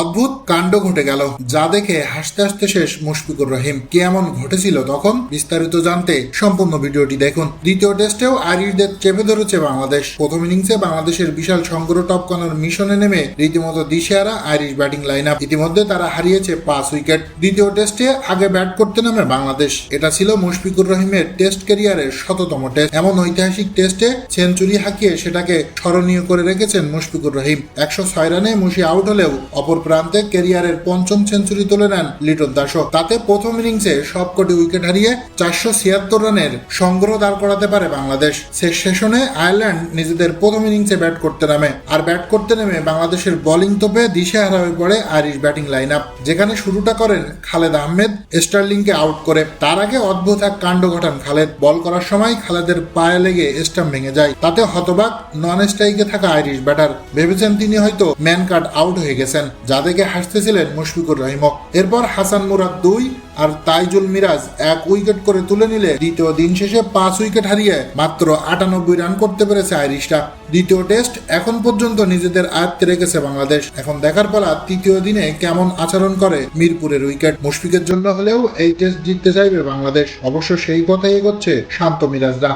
অদ্ভুত কাণ্ড ঘটে গেল, যা দেখে হাসতে হাসতে শেষ মুশফিকুর রহিম। কি এমন ঘটেছিল তখন? বিস্তারিত জানতে সম্পূর্ণ ভিডিওটি দেখুন। দ্বিতীয় টেস্টেও আইরিশদের চেপে ধরেছে বাংলাদেশ। প্রথম ইনিংসে বাংলাদেশের বিশাল সংগ্রহ টপকানোর মিশনে নেমে রীতিমতো দিশেহারা আইরিশ ব্যাটিং লাইন আপ ইতিমধ্যে তারা হারিয়েছে পাঁচ উইকেট। দ্বিতীয় টেস্টে আগে ব্যাট করতে নামে বাংলাদেশ। এটা ছিল মুশফিকুর রহিমের টেস্ট ক্যারিয়ারের শততম টেস্ট। এমন ঐতিহাসিক টেস্টে সেঞ্চুরি হাঁকিয়ে সেটাকে স্মরণীয় করে রেখেছেন মুশফিকুর রহিম। একশো ছয় রানে মুশি আউট হলেও অপর প্রান্তে ক্যারিয়ারের পঞ্চম সেঞ্চুরি তুলে নেন লিটন দাসও তাতে প্রথম ইনিংসে সবকটি উইকেট হারিয়ে চারশো ছিয়াত্তর রানের সংগ্রহ দাঁড় করাতে পারে বাংলাদেশ। শেষ সেশনে আয়ারল্যান্ড নিজেদের প্রথম ইনিংসে ব্যাট করতে নামে, আর ব্যাট করতে নেমে বাংলাদেশের বোলিং তোপে দিশেহারা হয়ে পড়ে আইরিশ ব্যাটিং লাইন আপ যেখানে শুরুটা করেন খালেদ আহমেদ, স্টার্লিংকে আউট করে। তার আগে অদ্ভুত এক কাণ্ড ঘটান খালেদ। বল করার সময় খালেদের পায়ে লেগে স্টাম্প ভেঙে যায়। তাতে হতবাক নন স্ট্রাইকে থাকা আইরিশ ব্যাটার। ভেবেছেন তিনি হয়তো ম্যান কার্ড আউট হয়ে গেছেন। যা দেখে হাসতেছিলেন মুশফিকুর রহিম এরপর হাসান মুরাদ দুই আর তাইজুল মিরাজ এক উইকেট করে তুলে নিলে দ্বিতীয় দিন শেষে পাঁচ উইকেট হারিয়ে মাত্র আটানব্বই রান করতে পেরেছে আইরিশরা। দ্বিতীয় টেস্ট এখন পর্যন্ত নিজেদের আয়ত্তে রেখেছে বাংলাদেশ। এখন দেখার পালা তৃতীয় দিনে কেমন আচরণ করে মিরপুরের উইকেট। মুশফিকের জন্য হলেও এই টেস্ট জিততে চাইবে বাংলাদেশ। অবশ্য সেই কথাই এগোচ্ছে শান্ত মিরাজরা।